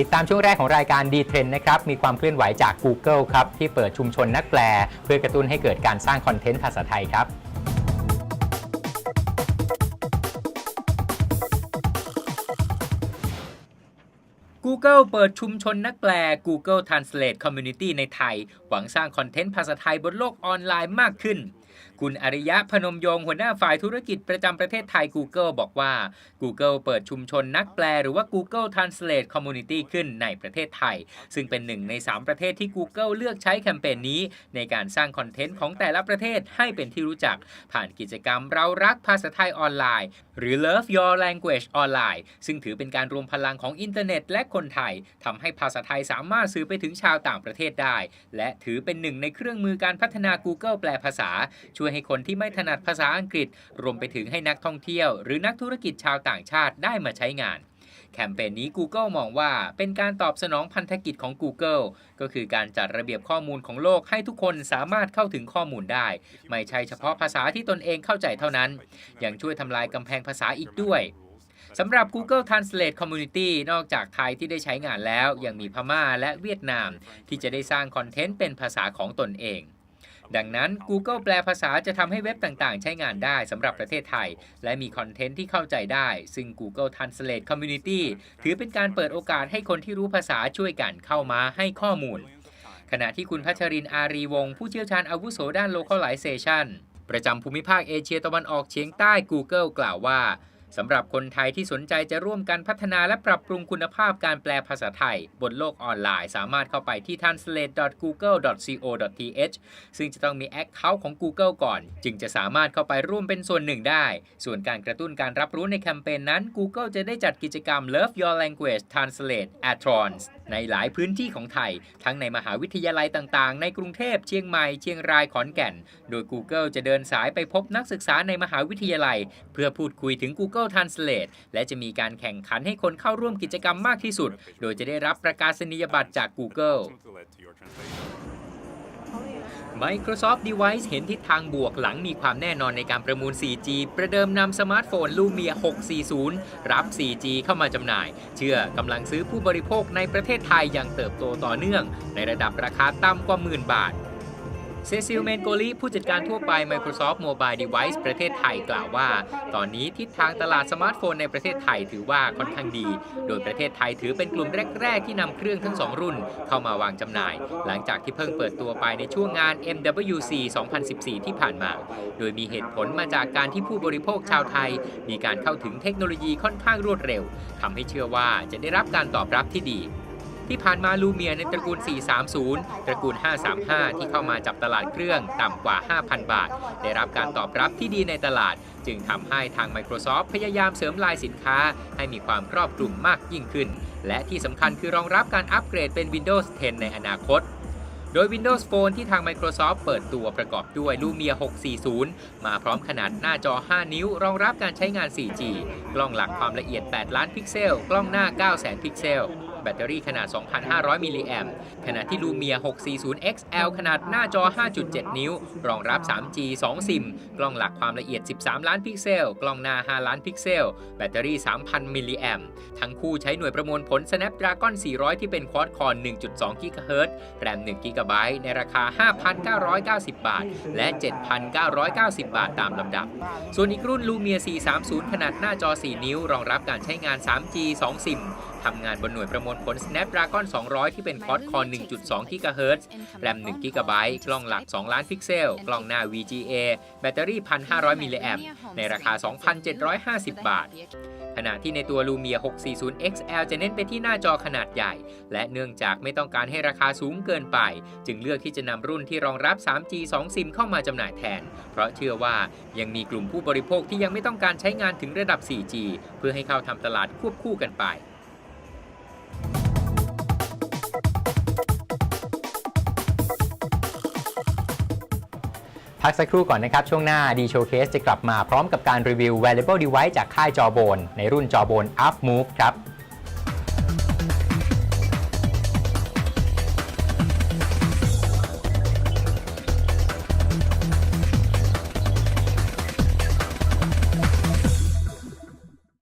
ติดตามช่วงแรกของรายการดีเทรนนะครับ มีความเคลื่อนไหวจาก Google ครับ ที่เปิดชุมชนนักแปล เพื่อกระตุ้นให้เกิดการสร้างคอนเทนต์ภาษาไทยครับ Google เปิดชุมชนนักแปล Google Translate Community ในไทย หวังสร้างคอนเทนต์ภาษาไทยบนโลกออนไลน์มากขึ้น คุณอริยะพนมยงค์หัวหน้าฝ่ายธุรกิจประจำประเทศไทย Google บอกว่า Google เปิดชุมชนนักแปลหรือว่า Google Translate Community ขึ้นในประเทศไทย ซึ่งเป็นหนึ่งใน 3 ประเทศที่ Google เลือกใช้แคมเปญนี้ ในการสร้างคอนเทนต์ของแต่ละประเทศให้เป็นที่รู้จัก ผ่านกิจกรรมเรารักภาษาไทยออนไลน์ หรือ Love Your Language ออนไลน์ซึ่งถือเป็นการรวมพลังของอินเทอร์เน็ตและคนไทยทำให้ภาษาไทยสามารถสื่อไปถึงชาวต่างประเทศได้ และถือเป็นหนึ่งในเครื่องมือการพัฒนา Google แปลภาษา ช่วยให้คนที่ไม่ถนัดภาษาอังกฤษ รวมไปถึงให้นักท่องเที่ยว หรือนักธุรกิจชาวต่างชาติได้มาใช้งานแคมเปญนี้ Google มองว่าเป็นการตอบสนองพันธกิจของ Google ก็คือการจัดระเบียบข้อมูลของโลกให้ทุกคนสามารถเข้าถึงข้อมูลได้ ไม่ใช่เฉพาะภาษาที่ตนเองเข้าใจเท่านั้น ยังช่วยทำลายกำแพงภาษาอีกด้วย สำหรับ Google Translate Community นอกจากไทยที่ได้ใช้งานแล้ว ยังมีพม่าและเวียดนาม ที่จะได้สร้างคอนเทนต์เป็นภาษาของตนเอง ดังนั้น Google แปลภาษาจะทำให้เว็บต่างๆ ใช้งานได้สำหรับประเทศไทย และมีคอนเทนต์ที่เข้าใจได้ ซึ่ง Google Translate Community ถือเป็นการเปิดโอกาสให้คนที่รู้ภาษาช่วยกันเข้ามาให้ข้อมูล ขณะที่คุณพัชรินอารีวงศ์ผู้เชี่ยวชาญอาวุโสด้าน localization ประจำภูมิภาคเอเชียตะวันออกเฉียงใต้ Google กล่าวว่า สำหรับคนไทยที่สนใจจะร่วมกันพัฒนาและปรับปรุงคุณภาพการแปลภาษาไทย บนโลกออนไลน์ สามารถเข้าไปที่ translate.google.co.th ซึ่งจะต้องมี Account ของ Google ก่อน จึงจะสามารถเข้าไปร่วมเป็นส่วนหนึ่งได้ ส่วนการกระตุ้นการรับรู้ในแคมเปญนั้น Google จะได้จัดกิจกรรม Love Your Language Translate a t r o n s ในหลายพื้นที่ของไทย ทั้งในมหาวิทยาลัยต่างๆ ในกรุงเทพเชียงใหม่เชียงรายขอนแก่น โดย Google จะเดินสายไปพบนักศึกษาในมหาวิทยาลัย เพื่อพูดคุยถึง Google Translate และจะมีการแข่งขันให้คนเข้าร่วมกิจกรรมมากที่สุด โดยจะได้รับประกาศนียบัตรจาก Google Microsoft Device เห็นทิศทางบวกหลังมีความแน่นอนในการประมูล 4G ประเดิมนำสมาร์ทโฟน Lumia 640 รับ 4G เข้ามาจำหน่าย เชื่อกำลังซื้อผู้บริโภคในประเทศไทยย่างเติบโตต่อเนื่อง ในระดับราคาต่ำกว่าหมื่นบาท เซซิลเมนโกลีผู้จัดการทั่วไป Microsoft Mobile Device ประเทศไทยกล่าวว่า ตอนนี้ทิศทางตลาดสมาร์ทโฟนในประเทศไทยถือว่าค่อนข้างดี โดยประเทศไทยถือเป็นกลุ่มแรก ๆ ที่นำเครื่องทั้ง 2 รุ่น เข้ามาวางจำหน่าย หลังจากที่เพิ่งเปิดตัวไปในช่วงงาน MWC 2014 ที่ผ่านมา โดยมีเหตุผลมาจากการที่ผู้บริโภคชาวไทย มีการเข้าถึงเทคโนโลยีค่อนข้างรวดเร็วทำให้เชื่อว่าจะได้รับการตอบรับที่ดี ที่ผ่านมาลูเมียในตระกูล 430 ตระกูล 535 ที่เข้ามาจับตลาดเครื่องต่ำกว่า 5,000 บาท ได้รับการตอบรับที่ดีในตลาด จึงทำให้ทาง Microsoft พยายามเสริมลายสินค้า ให้มีความครอบคลุมมากยิ่งขึ้น และที่สำคัญคือรองรับการอัปเกรดเป็น Windows 10 ในอนาคตโดย Windows Phone ที่ทาง Microsoft เปิดตัวประกอบด้วย Lumia 640 มาพร้อมขนาดหน้าจอ 5 นิ้ว รองรับการใช้งาน 4G กล้องหลักความละเอียด 8 ล้านพิกเซล กล้องหน้า 900,000 พิกเซล แบตเตอรี่ขนาด 2,500 มิลลิแอมป์ขณะที่ Lumia 640 XL ขนาดหน้าจอ 5.7 นิ้ว รองรับ 3G 2 ซิม กล้องหลักความละเอียด 13 ล้านพิกเซล กล้องหน้า 5 ล้านพิกเซล แบตเตอรี่ 3,000 มิลลิแอมป์ทั้งคู่ใช้หน่วยประมวลผล Snapdragon 400 ที่เป็นควอดคอร์1.2 GHz แรม1 GB ในราคา 5,990 บาท และ 7,990 บาทตามลำดับ ส่วนอีกรุ่น Lumia 430 ขนาดหน้าจอ 4 นิ้ว รองรับการใช้งาน 3G 2 ซิม ทำงานบนหน่วยประมวลผล Snapdragon 200 ที่เป็นคอร์ดคอร์1.2 GHz แรม1 GB กล้องหลัก 2 ล้านพิกเซล กล้องหน้า VGA แบตเตอรี่ 1,500 มิลลิแอมในราคา 2,750 บาท ขณะที่ในตัว Lumia 640 XL จะเน้นไปที่หน้าจอขนาดใหญ่ และเนื่องจากไม่ต้องการให้ราคาสูงเกินไป จึงเลือกที่จะนำรุ่นที่รองรับ 3G 2 ซิมเข้ามาจำหน่ายแทน เพราะเชื่อว่ายังมีกลุ่มผู้บริโภคที่ยังไม่ต้องการใช้งานถึงระดับ 4G เพื่อให้เข้าทำตลาดควบคู่กันไป พักสักครู่ก่อนนะครับ ช่วงหน้า D Showcase จะกลับมาพร้อมกับการรีวิว Valuable Device จากค่ายจอโบนในรุ่นจอโบน Up Move ครับ